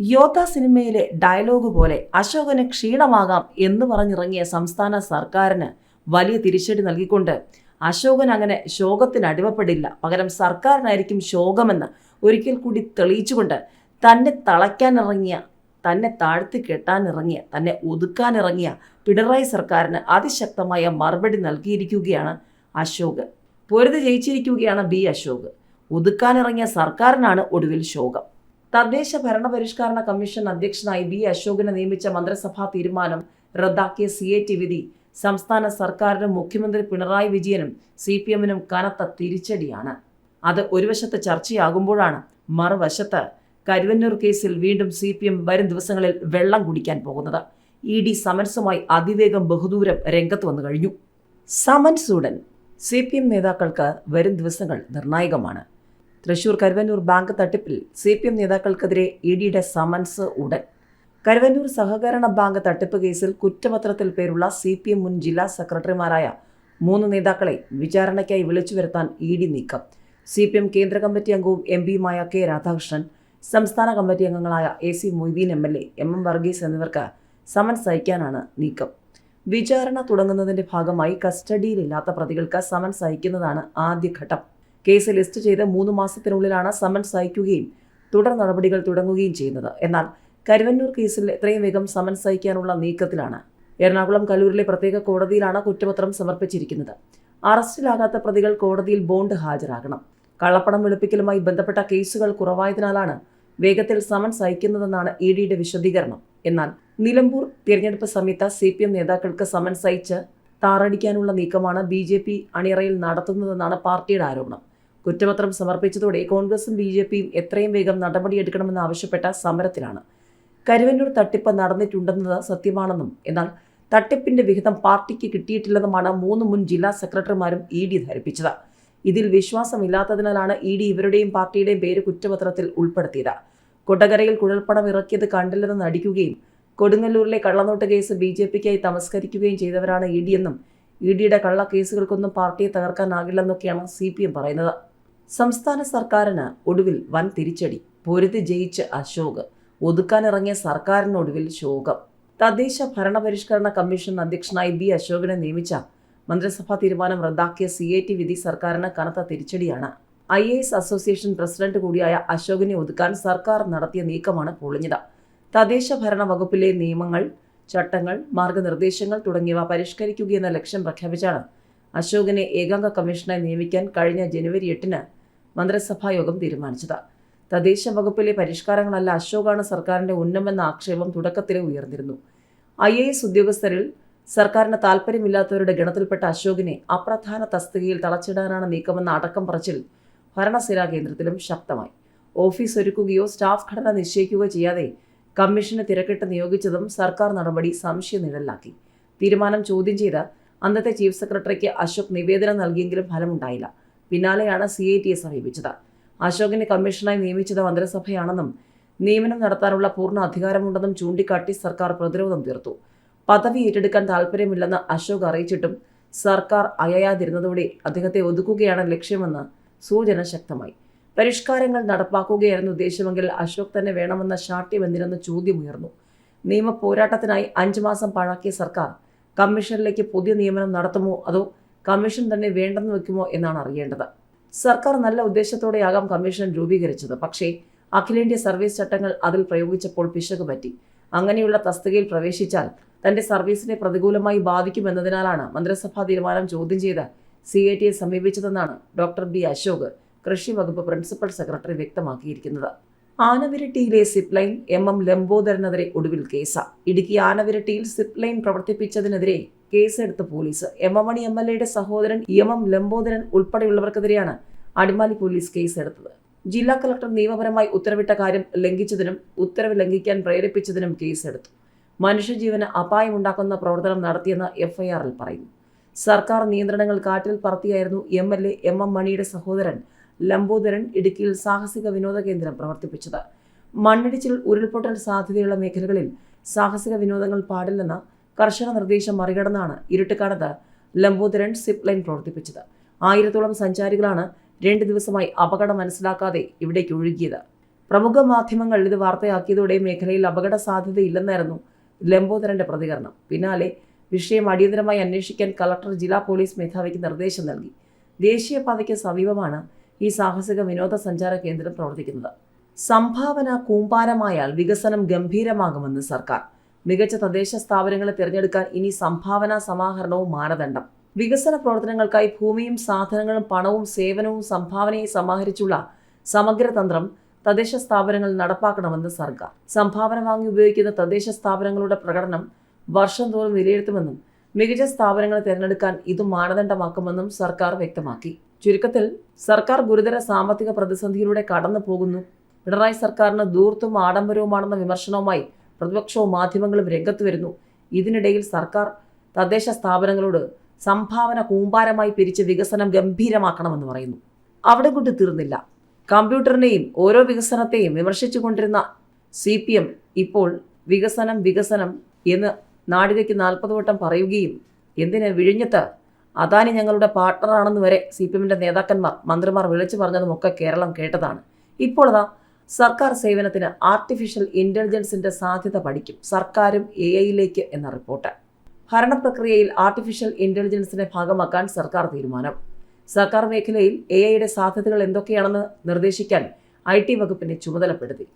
യോദ്ധ സിനിമയിലെ ഡയലോഗ് പോലെ അശോകന് ക്ഷീണമാകാം എന്ന് പറഞ്ഞിറങ്ങിയ സംസ്ഥാന സർക്കാരിന് വലിയ തിരിച്ചടി നൽകിക്കൊണ്ട് അശോകൻ അങ്ങനെ ശോകത്തിന് അടിമപ്പെടില്ല. പകരം സർക്കാരിനായിരിക്കും ശോകമെന്ന് ഒരിക്കൽ കൂടി തെളിയിച്ചുകൊണ്ട് തന്നെ തളയ്ക്കാനിറങ്ങിയ തന്നെ താഴ്ത്തി കെട്ടാനിറങ്ങിയ തന്നെ ഒതുക്കാനിറങ്ങിയ പിണറായി സർക്കാരിന് അതിശക്തമായ മറുപടി നൽകിയിരിക്കുകയാണ് അശോക്. പൊരുത് ജയിച്ചിരിക്കുകയാണ് ബി അശോക്. ഒതുക്കാനിറങ്ങിയ സർക്കാരിനാണ് ഒടുവിൽ ശോകം. തദ്ദേശ ഭരണ പരിഷ്കരണ കമ്മീഷൻ അധ്യക്ഷനായി ബി അശോകനെ നിയമിച്ച മന്ത്രിസഭാ തീരുമാനം റദ്ദാക്കിയ സി എ ടി വിധി. സംസ്ഥാന സർക്കാരിനും മുഖ്യമന്ത്രി പിണറായി വിജയനും സി പി എമ്മിനും കനത്ത തിരിച്ചടിയാണ്. അത് ഒരു വശത്ത് ചർച്ചയാകുമ്പോഴാണ് മറുവശത്ത് കരുവന്നൂർ കേസിൽ വീണ്ടും സി പി എം വരും ദിവസങ്ങളിൽ വെള്ളം കുടിക്കാൻ പോകുന്നത്. ഇ ഡി സമൻസുമായി അതിവേഗം ബഹുദൂരം രംഗത്ത് വന്നു കഴിഞ്ഞു. സമൻസ് ഉടൻ സി പി എം നേതാക്കൾക്ക് വരും ദിവസങ്ങൾ നിർണായകമാണ്. തൃശൂർ കരുവന്നൂർ ബാങ്ക് തട്ടിപ്പിൽ സി പി എം നേതാക്കൾക്കെതിരെ ഇ ഡിയുടെ സമൻസ് ഉടൻ. കരുവന്നൂർ സഹകരണ ബാങ്ക് തട്ടിപ്പ് കേസിൽ കുറ്റപത്രത്തിൽ പേരുള്ള സി പി എം മുൻ ജില്ലാ സെക്രട്ടറിമാരായ മൂന്ന് നേതാക്കളെ വിചാരണയ്ക്കായി വിളിച്ചു വരുത്താൻ ഇ ഡി നീക്കം. സി പി എം കേന്ദ്ര കമ്മിറ്റി അംഗവും എം പിയുമായ കെ രാധാകൃഷ്ണൻ സംസ്ഥാന കമ്മിറ്റി അംഗങ്ങളായ A C Moideen M L A M M Varghese എന്നിവർക്ക് സമൻസ് അയക്കാനാണ് നീക്കം. വിചാരണ തുടങ്ങുന്നതിന്റെ ഭാഗമായി കസ്റ്റഡിയിലില്ലാത്ത പ്രതികൾക്ക് സമൻസ് അയക്കുന്നതാണ് ആദ്യഘട്ടം. കേസ് ലിസ്റ്റ് ചെയ്ത് മൂന്ന് മാസത്തിനുള്ളിലാണ് സമൻസ് അയക്കുകയും തുടർ നടപടികൾ തുടങ്ങുകയും ചെയ്യുന്നത്. എന്നാൽ കരുവന്നൂർ കേസിൽ എത്രയും വേഗം സമൻസ് അയക്കാനുള്ള നീക്കത്തിലാണ്. എറണാകുളം കലൂരിലെ പ്രത്യേക കോടതിയിലാണ് കുറ്റപത്രം സമർപ്പിച്ചിരിക്കുന്നത്. അറസ്റ്റിലാകാത്ത പ്രതികൾ കോടതിയിൽ ബോണ്ട് ഹാജരാകണം. കള്ളപ്പണം വെളുപ്പിക്കലുമായി ബന്ധപ്പെട്ട കേസുകൾ കുറവായതിനാലാണ് വേഗത്തിൽ സമൻസ് അയക്കുന്നതെന്നാണ് ഇ ഡിയുടെ വിശദീകരണം. എന്നാൽ നിലമ്പൂർ തിരഞ്ഞെടുപ്പ് സമയത്ത് സി പി എം നേതാക്കൾക്ക് സമൻസ് അയച്ച് താറടിക്കാനുള്ള നീക്കമാണ് ബി ജെ പി അണിയറയിൽ നടത്തുന്നതെന്നാണ് പാർട്ടിയുടെ ആരോപണം. കുറ്റപത്രം സമർപ്പിച്ചതോടെ കോൺഗ്രസും ബി ജെ പിയും എത്രയും വേഗം നടപടിയെടുക്കണമെന്ന് ആവശ്യപ്പെട്ട സമരത്തിലാണ്. കരുവന്നൂർ തട്ടിപ്പ് നടന്നിട്ടുണ്ടെന്നത് സത്യമാണെന്നും എന്നാൽ തട്ടിപ്പിന്റെ വിഹിതം പാർട്ടിക്ക് കിട്ടിയിട്ടില്ലെന്നുമാണ് മൂന്ന് മുൻ ജില്ലാ സെക്രട്ടറിമാരും ഇ ഡി ധരിപ്പിച്ചത്. ഇതിൽ വിശ്വാസമില്ലാത്തതിനാലാണ് ഇ ഡി ഇവരുടെയും പാർട്ടിയുടെയും പേര് കുറ്റപത്രത്തിൽ ഉൾപ്പെടുത്തിയത്. കൊട്ടകരയിൽ കുഴൽപ്പണം ഇറക്കിയത് കണ്ടില്ലെന്ന് നടിക്കുകയും കൊടുങ്ങല്ലൂരിലെ കള്ളനോട്ട് കേസ് ബി ജെ പിക്കായി തമസ്കരിക്കുകയും ചെയ്തവരാണ് ഇ ഡി എന്നും ഇ ഡിയുടെ കള്ളക്കേസുകൾക്കൊന്നും പാർട്ടിയെ തകർക്കാനാകില്ലെന്നൊക്കെയാണ് സി പി എം പറയുന്നത്. സംസ്ഥാന സർക്കാരിന് ഒടുവിൽ വൻ തിരിച്ചടി. പൊരുതി ജയിച്ച് അശോക് ഒതുക്കാനിറങ്ങിയ സർക്കാരിനൊടുവിൽ ശോകം. തദ്ദേശ ഭരണപരിഷ്കരണ കമ്മീഷൻ അധ്യക്ഷനായി ബി അശോകിനെ നിയമിച്ച മന്ത്രിസഭാ തീരുമാനം റദ്ദാക്കിയ സി എ ടി വിധി സർക്കാരിന് കനത്ത തിരിച്ചടിയാണ്. I A S association president കൂടിയായ അശോകിനെ ഒതുക്കാൻ സർക്കാർ നടത്തിയ നീക്കമാണ് പൊളിഞ്ഞത്. തദ്ദേശ ഭരണ വകുപ്പിലെ നിയമങ്ങൾ ചട്ടങ്ങൾ മാർഗനിർദ്ദേശങ്ങൾ തുടങ്ങിയവ പരിഷ്കരിക്കുകയെന്ന ലക്ഷ്യം പ്രഖ്യാപിച്ചാണ് അശോകിനെ ഏകാംഗ കമ്മീഷനായി നിയമിക്കാൻ കഴിഞ്ഞ ജനുവരി എട്ടിന് മന്ത്രിസഭാ യോഗം തീരുമാനിച്ചത്. തദ്ദേശ വകുപ്പിലെ പരിഷ്കാരങ്ങളല്ല അശോകാണ് സർക്കാരിന്റെ ഉന്നമെന്ന ആക്ഷേപം തുടക്കത്തിലെ ഉയർന്നിരുന്നു. ഐ എ എസ് ഉദ്യോഗസ്ഥരിൽ സർക്കാരിന് താൽപ്പര്യമില്ലാത്തവരുടെ ഗണത്തിൽപ്പെട്ട അശോകിനെ അപ്രധാന തസ്തികയിൽ തളച്ചിടാനാണ് നീക്കമെന്ന അടക്കം പറച്ചിൽ ഭരണസിരാ കേന്ദ്രത്തിലും ശക്തമായി. ഓഫീസ് ഒരുക്കുകയോ സ്റ്റാഫ് ഘടന നിശ്ചയിക്കുകയോ ചെയ്യാതെ കമ്മീഷന് തിരക്കിട്ട് നിയോഗിച്ചതും സർക്കാർ നടപടി സംശയനിഴലാക്കി തീരുമാനം ചോദ്യം ചെയ്ത് അന്നത്തെ ചീഫ് സെക്രട്ടറിക്ക് അശോക് നിവേദനം നൽകിയെങ്കിലും ഫലമുണ്ടായില്ല. പിന്നാലെയാണ് സി ഐ ടിയെ സമീപിച്ചത്. അശോകിനെ കമ്മീഷനായി നിയമിച്ചത് മന്ത്രിസഭയാണെന്നും നിയമനം നടത്താനുള്ള പൂർണ അധികാരമുണ്ടെന്നും ചൂണ്ടിക്കാട്ടി സർക്കാർ പ്രതിരോധം തീർത്തു. പദവി ഏറ്റെടുക്കാൻ താൽപ്പര്യമില്ലെന്ന് അശോക് അറിയിച്ചിട്ടും സർക്കാർ അയയാതിരുന്നതോടെ അദ്ദേഹത്തെ ഒതുക്കുകയാണ് ലക്ഷ്യമെന്ന് സൂചന ശക്തമായി. പരിഷ്കാരങ്ങൾ നടപ്പാക്കുകയായിരുന്നു ഉദ്ദേശമെങ്കിൽ അശോക് തന്നെ വേണമെന്ന ശാഠ്യം എന്തിനെന്ന ചോദ്യമുയർന്നു. നിയമ പോരാട്ടത്തിനായി അഞ്ചു മാസം പാഴാക്കിയ സർക്കാർ കമ്മീഷനിലേക്ക് പുതിയ നിയമനം നടത്തുമോ? അതോ കമ്മീഷൻ തന്നെ വേണ്ടെന്ന് വെക്കുമോ എന്നാണ് അറിയേണ്ടത്. സർക്കാർ നല്ല ഉദ്ദേശത്തോടെയാകാം കമ്മീഷൻ രൂപീകരിച്ചത്. പക്ഷേ അഖിലേന്ത്യാ സർവീസ് ചട്ടങ്ങൾ അതിൽ പ്രയോഗിച്ചപ്പോൾ പിശക് പറ്റി. അങ്ങനെയുള്ള തസ്തികയിൽ പ്രവേശിച്ചാൽ തന്റെ സർവീസിനെ പ്രതികൂലമായി ബാധിക്കുമെന്നതിനാലാണ് മന്ത്രിസഭാ തീരുമാനം ചോദ്യം ചെയ്ത് സി ഐ ടിയെ സമീപിച്ചതെന്നാണ് ഡോക്ടർ ബി അശോക് കൃഷി വകുപ്പ് പ്രിൻസിപ്പൽ സെക്രട്ടറി വ്യക്തമാക്കിയിരിക്കുന്നത്. ആനവിരട്ടിയിലെ സിപ് ലൈൻ എം എം ലംബോദരനെതിരെ ഒടുവിൽ കേസ്. ഇടുക്കി ആനവിരട്ടിയിൽ സിപ് ലൈൻ പ്രവർത്തിപ്പിച്ചതിനെതിരെ കേസെടുത്ത police. M M Mani M L എയുടെ സഹോദരൻ എം എം ലംബോദരൻ ഉൾപ്പെടെയുള്ളവർക്കെതിരെയാണ് അടിമാലി പോലീസ് കേസെടുത്തത്. ജില്ലാ കളക്ടർ നിയമപരമായി ഉത്തരവിട്ട കാര്യം ലംഘിച്ചതിനും ഉത്തരവ് ലംഘിക്കാൻ പ്രേരിപ്പിച്ചതിനും കേസെടുത്തു. മനുഷ്യജീവന് അപായമുണ്ടാക്കുന്ന പ്രവർത്തനം നടത്തിയെന്ന് എഫ്ഐആറിൽ പറയുന്നു. സർക്കാർ നിയന്ത്രണങ്ങൾ കാറ്റിൽ പറത്തിയായിരുന്നു M L A M M മണിയുടെ സഹോദരൻ ലംബോദരൻ ഇടുക്കിയിൽ സാഹസിക വിനോദ കേന്ദ്രം പ്രവർത്തിപ്പിച്ചത്. മണ്ണിടിച്ചിൽ ഉരുൾപൊട്ടൽ സാധ്യതയുള്ള മേഖലകളിൽ സാഹസിക വിനോദങ്ങൾ പാടില്ലെന്ന കർശന നിർദ്ദേശം മറികടന്നാണ് ഇരുട്ടുകാലത്ത് ലംബോദരൻ സിപ്പ് ലൈൻ പ്രവർത്തിപ്പിച്ചത്. ആയിരത്തോളം സഞ്ചാരികളാണ് രണ്ട് ദിവസമായി അപകടം മനസ്സിലാക്കാതെ ഇവിടേക്ക് ഒഴുകിയത്. പ്രമുഖ മാധ്യമങ്ങൾ ഇത് വാർത്തയാക്കിയതോടെ മേഖലയിൽ അപകട സാധ്യതയില്ലെന്നായിരുന്നു ലംബോദരന്റെ പ്രതികരണം. പിന്നാലെ വിഷയം അടിയന്തരമായി അന്വേഷിക്കാൻ കളക്ടർ ജില്ലാ പോലീസ് മേധാവിക്ക് നിർദ്ദേശം നൽകി. ദേശീയപാതയ്ക്ക് സമീപമാണ് ഈ സാഹസിക വിനോദസഞ്ചാര കേന്ദ്രം പ്രവർത്തിക്കുന്നത്. സംഭാവന കൂമ്പാരമായാൽ വികസനം ഗംഭീരമാകുമെന്ന് സർക്കാർ. മികച്ച തദ്ദേശ സ്ഥാപനങ്ങളെ തിരഞ്ഞെടുക്കാൻ ഇനി സംഭാവന സമാഹരണവും മാനദണ്ഡം. വികസന പ്രവർത്തനങ്ങൾക്കായി ഭൂമിയും സാധനങ്ങളും പണവും സേവനവും സംഭാവനയും സമാഹരിച്ചുള്ള സമഗ്ര തന്ത്രം തദ്ദേശ സ്ഥാപനങ്ങൾ നടപ്പാക്കണമെന്ന് സർക്കാർ. സംഭാവന വാങ്ങി ഉപയോഗിക്കുന്ന തദ്ദേശ സ്ഥാപനങ്ങളുടെ പ്രകടനം വർഷം തോറും വിലയിരുത്തുമെന്നും മികച്ച സ്ഥാപനങ്ങളെ തിരഞ്ഞെടുക്കാൻ ഇത് മാനദണ്ഡമാക്കുമെന്നും സർക്കാർ വ്യക്തമാക്കി. ചുരുക്കത്തിൽ സർക്കാർ ഗുരുതര സാമ്പത്തിക പ്രതിസന്ധിയിലൂടെ കടന്നു പോകുന്നു. പിണറായി സർക്കാരിന് ദൂർത്തും ആഡംബരവുമാണെന്ന വിമർശനവുമായി പ്രതിപക്ഷവും മാധ്യമങ്ങളും രംഗത്ത് വരുന്നു. ഇതിനിടയിൽ സർക്കാർ തദ്ദേശ സ്ഥാപനങ്ങളോട് സംഭാവന കൂമ്പാരമായി പിരിച്ച് വികസനം ഗംഭീരമാക്കണമെന്ന് പറയുന്നു. അവിടെ കൊണ്ട് തീർന്നില്ല. കമ്പ്യൂട്ടറിനെയും ഓരോ വികസനത്തെയും വിമർശിച്ചുകൊണ്ടിരുന്ന സി പി എം ഇപ്പോൾ വികസനം വികസനം എന്ന് നാടികയ്ക്ക് നാൽപ്പത് വട്ടം പറയുകയും എന്തിന് വിഴിഞ്ഞത്ത് അദാനി ഞങ്ങളുടെ പാർട്ട്ണറാണെന്ന് വരെ സി പി എമ്മിന്റെ നേതാക്കന്മാർ മന്ത്രിമാർ വിളിച്ചു പറഞ്ഞതുമൊക്കെ കേരളം കേട്ടതാണ്. ഇപ്പോൾ അതാ സർക്കാർ സേവനത്തിന് ആർട്ടിഫിഷ്യൽ ഇന്റലിജൻസിന്റെ സാധ്യത പഠിക്കും. സർക്കാരും എ ഐയിലേക്ക് എന്ന റിപ്പോർട്ട്. ഭരണപ്രക്രിയയിൽ ആർട്ടിഫിഷ്യൽ ഇന്റലിജൻസിനെ ഭാഗമാക്കാൻ സർക്കാർ തീരുമാനം. സർക്കാർ മേഖലയിൽ എ ഐയുടെ സാധ്യതകൾ എന്തൊക്കെയാണെന്ന് നിർദ്ദേശിക്കാൻ ഐ ടി വകുപ്പിനെ ചുമതലപ്പെടുത്തി.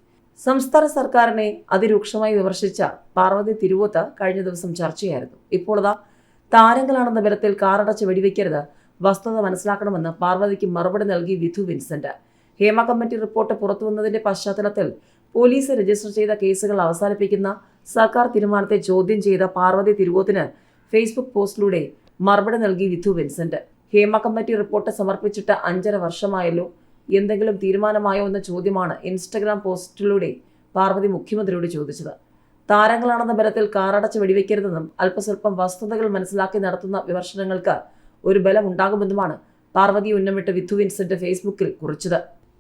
സംസ്ഥാന സർക്കാരിനെ അതിരൂക്ഷമായി വിമർശിച്ച പാർവതി തിരുവോത്ത് കഴിഞ്ഞ ദിവസം ചർച്ചയായിരുന്നു. ഇപ്പോൾ അതാ താരങ്ങളാണെന്ന വിധത്തിൽ കാറടച്ച് വെടിവെക്കരുത്. വസ്തുത മനസ്സിലാക്കണമെന്ന് പാർവതിക്ക് മറുപടി നൽകി Vidhu Vincent. Hema committee report പുറത്തുവന്നതിന്റെ പശ്ചാത്തലത്തിൽ പോലീസ് രജിസ്റ്റർ ചെയ്ത കേസുകൾ അവസാനിപ്പിക്കുന്ന സർക്കാർ തീരുമാനത്തെ ചോദ്യം ചെയ്ത പാർവതി തിരുവോത്തിന് ഫേസ്ബുക്ക് പോസ്റ്റിലൂടെ മറുപടി നൽകി Vidhu Vincent. Hema committee report സമർപ്പിച്ചിട്ട് അഞ്ചര വർഷമായല്ലോ. എന്തെങ്കിലും തീരുമാനമായോ എന്ന ചോദ്യമാണ് ഇൻസ്റ്റഗ്രാം പോസ്റ്റിലൂടെ പാർവതി മുഖ്യമന്ത്രിയോട് ചോദിച്ചത്. താരങ്ങളാണെന്ന ബലത്തിൽ കാറടച്ച് വെടിവെക്കരുതെന്നും അല്പസ്വല്പം വസ്തുതകൾ മനസ്സിലാക്കി നടത്തുന്ന വിമർശനങ്ങൾക്ക് ഒരു ബലം ഉണ്ടാകുമെന്നുമാണ് പാർവതി ഉന്നമിട്ട് വിധു വിൻസെന്റ് ഫേസ്ബുക്കിൽ കുറിച്ചത്.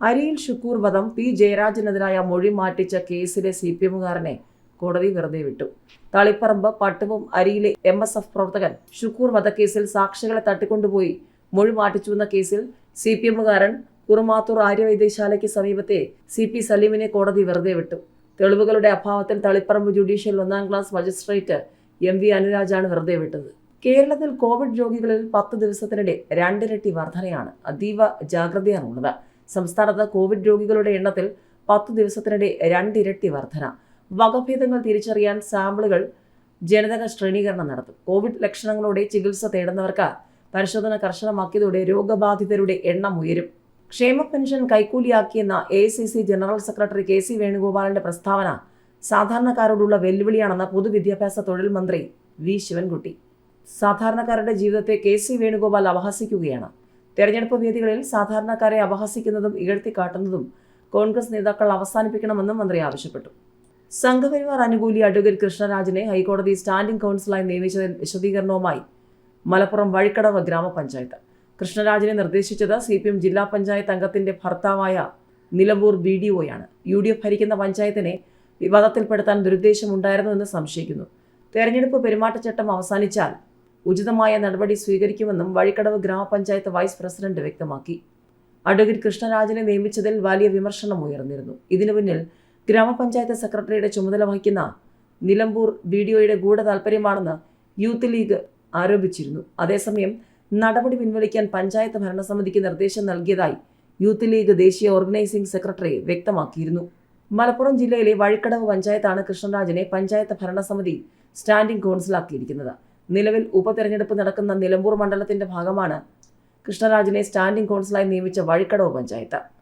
അരിയിൽ ഷുക്കൂർ വധം പി. ജയരാജനെതിരായ മൊഴി മാറ്റിച്ച കേസിലെ സി പി എമ്മുകാരനെ കോടതി വെറുതെ വിട്ടു. തളിപ്പറമ്പ് പട്ടുവും അരിയിലെ എം എസ് എഫ് പ്രവർത്തകൻ ഷുക്കൂർ വധക്കേസിൽ സാക്ഷികളെ തട്ടിക്കൊണ്ടുപോയി മൊഴി മാറ്റിച്ചുവെന്ന കേസിൽ സി പി എമ്മുകാരൻ കുറുമാത്തൂർ ആര്യവൈദ്യശാലയ്ക്ക് സമീപത്തെ സി പി സലീമിനെ കോടതി വെറുതെ വിട്ടു. തെളിവുകളുടെ അഭാവത്തിൽ തളിപ്പറമ്പ് ജുഡീഷ്യൽ ഒന്നാം ക്ലാസ് മജിസ്ട്രേറ്റ് എം വി അനുരാജാണ് വെറുതെ വിട്ടത്. കേരളത്തിൽ കോവിഡ് രോഗികളിൽ പത്ത് ദിവസത്തിനിടെ രണ്ടിരട്ടി വർധനയാണ് അതീവ ജാഗ്രതയാണുള്ളത്. സംസ്ഥാനത്ത് കോവിഡ് രോഗികളുടെ എണ്ണത്തിൽ പത്ത് ദിവസത്തിനിടെ രണ്ടിരട്ടി വർധന. വകഭേദങ്ങൾ തിരിച്ചറിയാൻ സാമ്പിളുകൾ ജനിതക ശ്രേണീകരണം നടത്തും. കോവിഡ് ലക്ഷണങ്ങളോടെ ചികിത്സ തേടുന്നവർക്ക് പരിശോധന കർശനമാക്കിയതോടെ രോഗബാധിതരുടെ എണ്ണം ഉയരും. ക്ഷേമ pension കൈക്കൂലിയാക്കിയെന്ന A C C general secretary K C വേണുഗോപാലിന്റെ പ്രസ്താവന സാധാരണക്കാരോടുള്ള വെല്ലുവിളിയാണെന്ന പൊതുവിദ്യാഭ്യാസ തൊഴിൽ മന്ത്രി വി ശിവൻകുട്ടി. സാധാരണക്കാരുടെ ജീവിതത്തെ കെ സി വേണുഗോപാൽ അപഹസിക്കുകയാണ് തെരഞ്ഞെടുപ്പ് വേദികളിൽ സാധാരണക്കാരെ അപഹസിക്കുന്നതും ഇകഴ്ത്തിക്കാട്ടുന്നതും കോൺഗ്രസ് നേതാക്കൾ അവസാനിപ്പിക്കണമെന്നും മന്ത്രി ആവശ്യപ്പെട്ടു. സംഘപരിവാർ അനുകൂലി അഡ്വക്കേറ്റ് കൃഷ്ണരാജിനെ ഹൈക്കോടതി സ്റ്റാൻഡിംഗ് കൗൺസിലായി നിയമിച്ചതിൽ വിശദീകരണവുമായി മലപ്പുറം വഴിക്കടവ് ഗ്രാമപഞ്ചായത്ത്. കൃഷ്ണരാജിനെ നിർദ്ദേശിച്ചത് സി പി എം ജില്ലാ പഞ്ചായത്ത് അംഗത്തിന്റെ ഭർത്താവായ നിലമ്പൂർ ബി ഡി ഒയാണ്. യു ഡി എഫ് ഭരിക്കുന്ന പഞ്ചായത്തിനെ വിവാദത്തിൽപ്പെടുത്താൻ ദുരുദ്ദേശമുണ്ടായിരുന്നുവെന്ന് സംശയിക്കുന്നു. തെരഞ്ഞെടുപ്പ് പെരുമാറ്റച്ചട്ടം അവസാനിച്ചാൽ ഉചിതമായ നടപടി സ്വീകരിക്കുമെന്നും വഴിക്കടവ് ഗ്രാമപഞ്ചായത്ത് വൈസ് പ്രസിഡന്റ് വ്യക്തമാക്കി. അഡ്വക്കേറ്റ് കൃഷ്ണരാജിനെ നിയമിച്ചതിൽ വലിയ വിമർശനം ഉയർന്നിരുന്നു. ഇതിനു പിന്നിൽ ഗ്രാമപഞ്ചായത്ത് സെക്രട്ടറിയുടെ ചുമതല വഹിക്കുന്ന നിലമ്പൂർ ബി ഡി ഒയുടെ ഗൂഢ താൽപ്പര്യമാണെന്ന് യൂത്ത് ലീഗ് ആരോപിച്ചിരുന്നു. അതേസമയം നടപടി പിൻവലിക്കാൻ പഞ്ചായത്ത് ഭരണസമിതിക്ക് നിർദ്ദേശം നൽകിയതായി യൂത്ത് ലീഗ് ദേശീയ ഓർഗനൈസിംഗ് സെക്രട്ടറി വ്യക്തമാക്കിയിരുന്നു. മലപ്പുറം ജില്ലയിലെ വഴിക്കടവ് പഞ്ചായത്താണ് കൃഷ്ണരാജിനെ പഞ്ചായത്ത് ഭരണസമിതി സ്റ്റാൻഡിംഗ് കൗൺസിലാക്കിയിരിക്കുന്നത്. നിലവിൽ ഉപതെരഞ്ഞെടുപ്പ് നടക്കുന്ന നിലമ്പൂർ മണ്ഡലത്തിന്റെ ഭാഗമാണ് കൃഷ്ണരാജിനെ സ്റ്റാൻഡിംഗ് കൗൺസിലായി നിയമിച്ച വഴിക്കടവ് പഞ്ചായത്ത്.